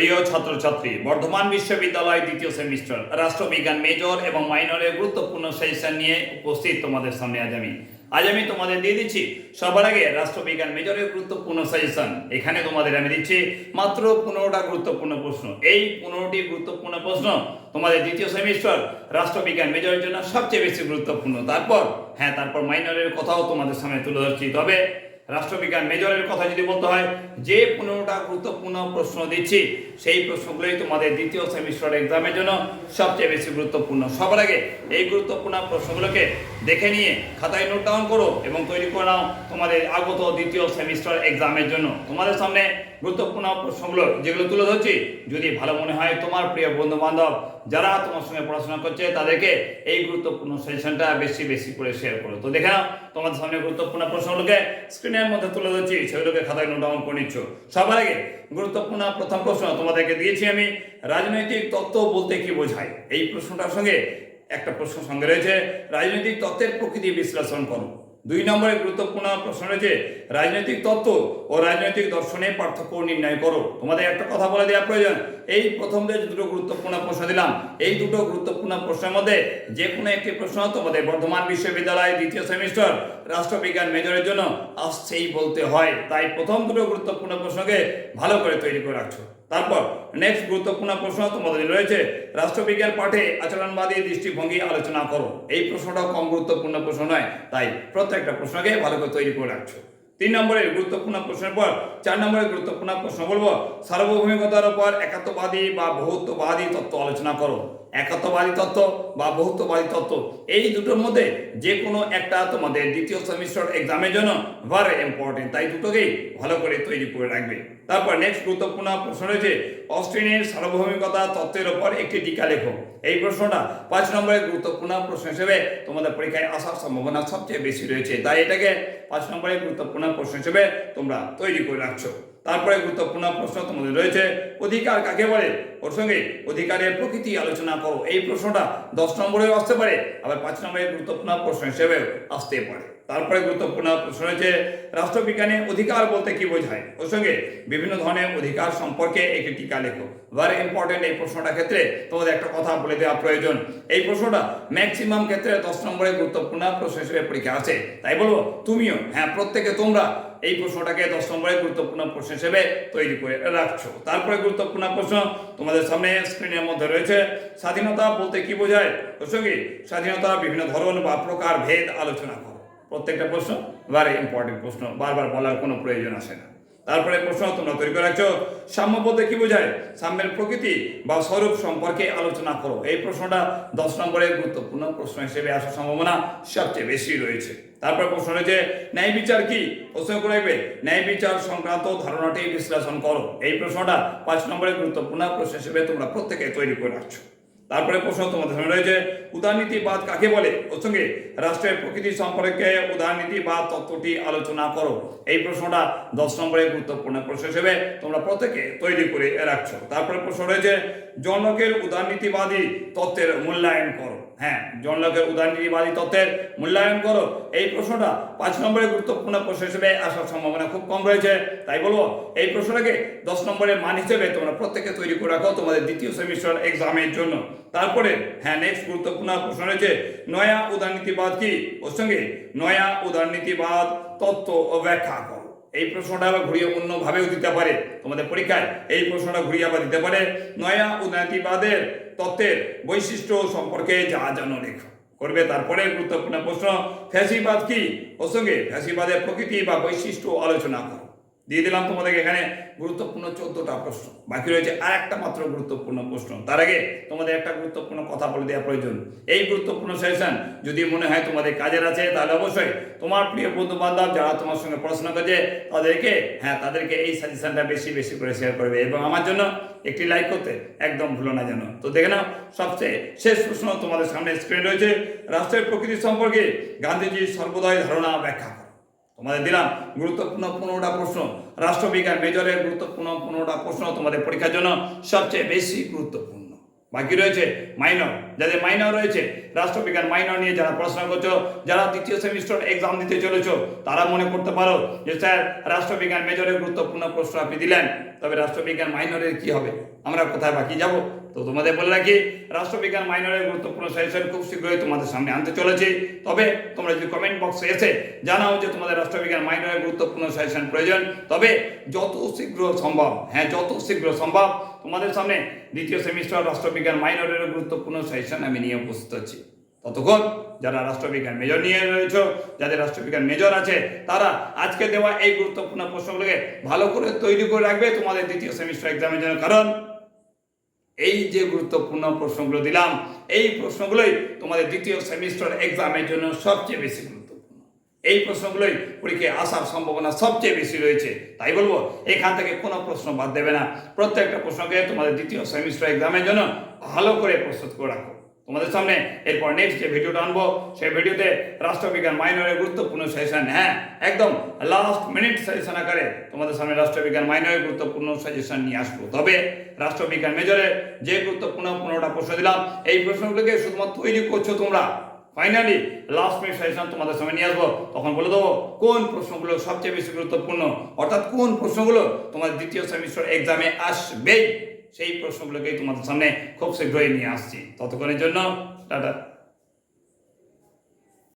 প্রিয় ছাত্রছাত্রী, বর্ধমান বিশ্ববিদ্যালয় দ্বিতীয় সেমিস্টার, রাষ্ট্রবিজ্ঞান মেজর এবং মাইনরের গুরুত্বপূর্ণ সেশন নিয়ে উপস্থিত তোমাদের সামনে আজ আমি। আজ আমি তোমাদের দিয়ে দিচ্ছি সবার আগে রাষ্ট্রবিজ্ঞান মেজরের গুরুত্বপূর্ণ সাজেশন এখানে তোমাদের আমি দিচ্ছি মাত্র পনেরোটা গুরুত্বপূর্ণ প্রশ্ন। এই পনেরোটি গুরুত্বপূর্ণ প্রশ্ন তোমাদের দ্বিতীয় সেমিস্টার রাষ্ট্রবিজ্ঞান মেজরের জন্য সবচেয়ে বেশি গুরুত্বপূর্ণ। তারপর হ্যাঁ তারপর মাইনরের কথাও তোমাদের সামনে তুলে ধরছি। তবে রাষ্ট্রবিজ্ঞান মেজরের কথা যদি বলতে হয়, যে পনেরোটা গুরুত্বপূর্ণ প্রশ্ন দিচ্ছি, সেই প্রশ্নগুলোই তোমাদের দ্বিতীয় সেমিস্টার এক্সামের জন্য সবচেয়ে বেশি গুরুত্বপূর্ণ। সবার আগে এই গুরুত্বপূর্ণ প্রশ্নগুলোকে দেখে নিয়ে খাতায় নোট ডাউন করো এবং তৈরি করে নাও তোমাদের আগত দ্বিতীয় সেমিস্টার এক্সামের জন্য। তোমাদের সামনে গুরুত্বপূর্ণ প্রশ্নগুলো যেগুলো তুলে ধরছি। যদি ভালো মনে হয় তোমার প্রিয় বন্ধু বান্ধব যারা তোমার সঙ্গে পড়াশোনা করছে, তাদেরকে এই গুরুত্বপূর্ণ সেশনটা বেশি বেশি করে শেয়ার করো। তো দেখে নাও, তোমাদের সামনে গুরুত্বপূর্ণ প্রশ্নগুলোকে স্ক্রিনের মধ্যে তুলে ধরছি। সেগুলোকে খাতায় নোট ডাউন করে নিচ্ছ। সবার আগে গুরুত্বপূর্ণ প্রথম প্রশ্ন তোমাদেরকে দিয়েছি আমি, রাজনৈতিক তত্ত্ব বলতে কি বোঝায়? এই প্রশ্নটার সঙ্গে একটা প্রশ্ন সঙ্গে রয়েছে, রাজনৈতিক তত্ত্বের প্রকৃতি বিশ্লেষণ করো। দুই নম্বরে গুরুত্বপূর্ণ প্রশ্ন রয়েছে, রাজনৈতিক তত্ত্ব ও রাজনৈতিক দর্শনে পার্থক্য নির্ণয় করো। তোমাদের একটা কথা বলে দেওয়া প্রয়োজন। এই প্রথম যে দুটো গুরুত্বপূর্ণ প্রশ্ন দিলাম, এই দুটো গুরুত্বপূর্ণ প্রশ্নের মধ্যে যে কোনো একটি প্রশ্ন তোমাদের বর্ধমান বিশ্ববিদ্যালয়ের দ্বিতীয় সেমিস্টার রাষ্ট্রবিজ্ঞান মেজরের জন্য আসছেই বলতে হয়। তাই প্রথম দুটো গুরুত্বপূর্ণ প্রশ্নকে ভালো করে তৈরি করে রাখছো। তারপর নেক্সট গুরুত্বপূর্ণ প্রশ্ন তোমাদের রয়েছে, রাষ্ট্রবিজ্ঞান পাঠে আচরণবাদী দৃষ্টিভঙ্গি আলোচনা করো। এই প্রশ্নটাও কম গুরুত্বপূর্ণ প্রশ্ন নয়, তাই প্রত্যেকটা প্রশ্নকে ভালো করে তৈরি করে রাখছো। তিন নম্বরের গুরুত্বপূর্ণ প্রশ্নের পর চার নম্বরের গুরুত্বপূর্ণ প্রশ্ন বলব, সার্বভৌমিকতার উপর একাত্মবাদী বা বহুত্ববাদী তত্ত্ব আলোচনা করো। একাত্মবাদী তত্ত্ব বা বহুত্ববাদী তত্ত্ব, এই দুটোর মধ্যে যে কোনো একটা তোমাদের দ্বিতীয় সেমিস্টার এক্সামের জন্য ভেরি ইম্পর্টেন্ট তাই দুটোকেই ভালো করে তৈরি করে রাখবে। তারপর নেক্সট গুরুত্বপূর্ণ প্রশ্ন রয়েছে, অস্ট্রেলিয়ার সার্বভৌমিকতা তত্ত্বের ওপর একটি টিকা লেখো। এই প্রশ্নটা পাঁচ নম্বরের গুরুত্বপূর্ণ প্রশ্ন হিসেবে তোমাদের পরীক্ষায় আসার সম্ভাবনা সবচেয়ে বেশি রয়েছে। তাই এটাকে পাঁচ নম্বরের গুরুত্বপূর্ণ প্রশ্ন হিসেবে তোমরা তৈরি করে রাখছো। তারপরে গুরুত্বপূর্ণ প্রশ্ন তোমাদের রয়েছে। অধিকার কাকে বলে? ওর সঙ্গে অধিকারের প্রকৃতি আলোচনা করো। এই প্রশ্নটা দশ নম্বরেও আসতে পারে, আবার পাঁচ নম্বরের গুরুত্বপূর্ণ প্রশ্ন হিসেবেও আসতে পারে। তারপরে গুরুত্বপূর্ণ প্রশ্ন রয়েছে, রাষ্ট্রবিজ্ঞানে অধিকার বলতে কি বোঝায়? ওর সঙ্গে বিভিন্ন ধরনের অধিকার সম্পর্কে একটি টিকা লেখো। ভেরি ইম্পর্টেন্ট এই প্রশ্নটা ক্ষেত্রে তোমাদের একটা কথা বলে দেওয়া প্রয়োজন। এই প্রশ্নটা ম্যাক্সিমাম ক্ষেত্রে দশ নম্বরের গুরুত্বপূর্ণ প্রশ্ন হিসেবে পরীক্ষা আছে। তাই বলব, তুমিও হ্যাঁ প্রত্যেকে তোমরা এই প্রশ্নটাকে দশ নম্বরে গুরুত্বপূর্ণ প্রশ্ন হিসেবে তৈরি করে রাখছো। তারপরে গুরুত্বপূর্ণ প্রশ্ন তোমাদের সামনে স্ক্রিনের মধ্যে রয়েছে। স্বাধীনতা বলতে কি বোঝায়? বুঝছ কি স্বাধীনতা বিভিন্ন ধরন বা প্রকার ভেদ আলোচনা করো। প্রত্যেকটা প্রশ্ন বারে ইম্পর্টেন্ট প্রশ্ন। বারবার বলার কোনো প্রয়োজন আসে না। তারপরে প্রশ্ন তোমরা তৈরি করে রাখছো। সাম্য বলতে কি বোঝায়? সাম্যের প্রকৃতি বা স্বরূপ সম্পর্কে আলোচনা করো। এই প্রশ্নটা দশ নম্বরের গুরুত্বপূর্ণ প্রশ্ন হিসেবে আসার সম্ভাবনা সবচেয়ে বেশি রয়েছে। তারপর প্রশ্ন রয়েছে, ন্যায় বিচার কি? প্রশ্ন করে রাখবে, ন্যায় বিচার সংক্রান্ত ধারণাটি বিশ্লেষণ করো। এই প্রশ্নটা পাঁচ নম্বরের গুরুত্বপূর্ণ প্রশ্ন হিসেবে তোমরা প্রত্যেকে তৈরি করে রাখছো। তারপরে প্রশ্ন তোমাদের সামনে রয়েছে, উদারনীতিবাদ কাকে বলে? ওর সঙ্গে রাষ্ট্রের প্রকৃতি সম্পর্কে উদারনীতিবাদ তত্ত্বটি আলোচনা করো। এই প্রশ্নটা দশ নম্বরে গুরুত্বপূর্ণ প্রশ্ন হিসেবে তোমরা প্রত্যেকে তৈরি করে রাখছো। তারপরে প্রশ্ন রয়েছে, জনকের উদারনীতিবাদী তত্ত্বের মূল্যায়ন করো। হ্যাঁ জন জনলকের উদারনীতিবাদী তত্ত্বের মূল্যায়ন করো। এই প্রশ্নটা পাঁচ নম্বরের গুরুত্বপূর্ণ প্রশ্ন হিসেবে আসার সম্ভাবনা খুব কম রয়েছে। তাই বলব, এই প্রশ্নটাকে দশ নম্বরের মান হিসেবে তোমরা প্রত্যেকে তৈরি করে রাখো তোমাদের দ্বিতীয় সেমিস্টার এক্সামের জন্য। তারপরে হ্যাঁ নেক্সট গুরুত্বপূর্ণ প্রশ্ন রয়েছে, নয়া উদারনীতিবাদ কি? ওর সঙ্গে, নয়া উদারনীতিবাদ তত্ত্ব ও ব্যাখ্যা করো। এই প্রশ্নটা আবার ঘুরিয়ে অন্যভাবেও দিতে পারে। তোমাদের পরীক্ষায় এই প্রশ্নটা ঘুরিয়ে আবার দিতে পারে। নয়া উন্নতিবাদের তত্ত্বের বৈশিষ্ট্য সম্পর্কে যা যেন লেখো। করবে তারপরে গুরুত্বপূর্ণ প্রশ্ন, ফ্যাসিবাদ কি? প্রসঙ্গে সঙ্গে ফ্যাসিবাদের প্রকৃতি বা বৈশিষ্ট্য আলোচনা করো। দিয়ে দিলাম তোমাদেরকে এখানে গুরুত্বপূর্ণ চোদ্দটা প্রশ্ন। বাকি রয়েছে আর একটা মাত্র গুরুত্বপূর্ণ প্রশ্ন। তার আগে তোমাদের একটা গুরুত্বপূর্ণ কথা বলে দেওয়া প্রয়োজন। এই গুরুত্বপূর্ণ সেশন যদি মনে হয় তোমাদের কাজের আছে, তাহলে অবশ্যই তোমার প্রিয় বন্ধু বান্ধব যারা তোমার সঙ্গে পড়াশোনা করছে, তাদেরকে হ্যাঁ তাদেরকে এই সাজেশনটা বেশি বেশি করে শেয়ার করবে এবং আমার জন্য একটি লাইক করতে একদম ভুলো না যেন। তো দেখে নাও, সবচেয়ে শেষ প্রশ্ন তোমাদের সামনে স্ক্রিন রয়েছে। রাষ্ট্রের প্রকৃতি সম্পর্কে গান্ধীজির সর্বদয় ধারণা ব্যাখ্যা তোমাদের দিলাম। গুরুত্বপূর্ণ পনেরোটা প্রশ্ন। রাষ্ট্রবিজ্ঞান মেজরের গুরুত্বপূর্ণ পনেরোটা প্রশ্ন তোমাদের পরীক্ষার জন্য সবচেয়ে বেশি গুরুত্বপূর্ণ। বাকি রয়েছে মাইনর যাদের মাইনর রয়েছে, রাষ্ট্রবিজ্ঞান মাইনর নিয়ে যারা পড়াশোনা করছ, যারা দ্বিতীয় সেমিস্টার এক্সাম দিতে চলেছো, তারা মনে করতে পারো যে, স্যার, রাষ্ট্রবিজ্ঞান মেজরের গুরুত্বপূর্ণ প্রশ্ন আপনি দিলেন। তবে রাষ্ট্রবিজ্ঞান মাইনরের কি হবে? আমরা কোথায় বাকি যাব? তো তোমাদের বলে রাখি, রাষ্ট্রবিজ্ঞান মাইনরের গুরুত্বপূর্ণ সাজেশন খুব শীঘ্রই তোমাদের সামনে আনতে চলেছি। তবে তোমরা যদি কমেন্ট বক্সে এসে জানাও যে তোমাদের রাষ্ট্রবিজ্ঞান মাইনরের গুরুত্বপূর্ণ সাজেশন প্রয়োজন, তবে যত শীঘ্র সম্ভব হ্যাঁ যত শীঘ্র সম্ভব তোমাদের সামনে দ্বিতীয় সেমিস্টার রাষ্ট্রবিজ্ঞান মাইনরের গুরুত্বপূর্ণ সাজেশন আমি নিয়ে উপস্থিত আছি ততক্ষণ যারা রাষ্ট্রবিজ্ঞান মেজর নিয়ে রয়েছে, যাদের রাষ্ট্রবিজ্ঞান মেজর আছে, তারা আজকে দেওয়া এই গুরুত্বপূর্ণ প্রশ্নগুলোকে ভালো করে তৈরি করে রাখবে তোমাদের দ্বিতীয় সেমিস্টার এক্সামের জন্য। কারণ এই যে গুরুত্বপূর্ণ প্রশ্নগুলো দিলাম, এই প্রশ্নগুলোই তোমাদের দ্বিতীয় সেমিস্টার এক্সামের জন্য সবচেয়ে বেশি গুরুত্বপূর্ণ। এই প্রশ্নগুলোই পরীক্ষায় আসার সম্ভাবনা সবচেয়ে বেশি রয়েছে। তাই বলব, এখান থেকে কোনো প্রশ্ন বাদ দেবে না। প্রত্যেকটা প্রশ্নকে তোমাদের দ্বিতীয় সেমিস্টার এক্সামের জন্য ভালো করে প্রস্তুত করে রাখো। তোমাদের সামনে এরপর নেক্সট যে ভিডিওটা আনব, সেই ভিডিওতে রাষ্ট্রবিজ্ঞান মাইনরের গুরুত্বপূর্ণ সেশন হ্যাঁ একদম লাস্ট মিনিট সেশন আকারে তোমাদের সামনে রাষ্ট্রবিজ্ঞান মাইনরের গুরুত্বপূর্ণ সাজেশন নিয়ে আসব। তবে রাষ্ট্রবিজ্ঞান মেজরে যে গুরুত্বপূর্ণ পনেরোটা প্রশ্ন দিলাম, এই প্রশ্নগুলোকে শুধুমাত্র তৈরি করছ তোমরা। ফাইনালি লাস্ট মিনিট সাজেশন তোমাদের সামনে নিয়ে আসব। তখন বলে দেবো, কোন প্রশ্নগুলো সবচেয়ে বেশি গুরুত্বপূর্ণ? অর্থাৎ কোন প্রশ্নগুলো তোমার দ্বিতীয় সেমিস্টার এক্সামে আসবেই? সেই প্রশ্নগুলোকেই তোমাদের সামনে খুব শীঘ্রই নিয়ে আসছি। ততক্ষণের জন্য টাটা।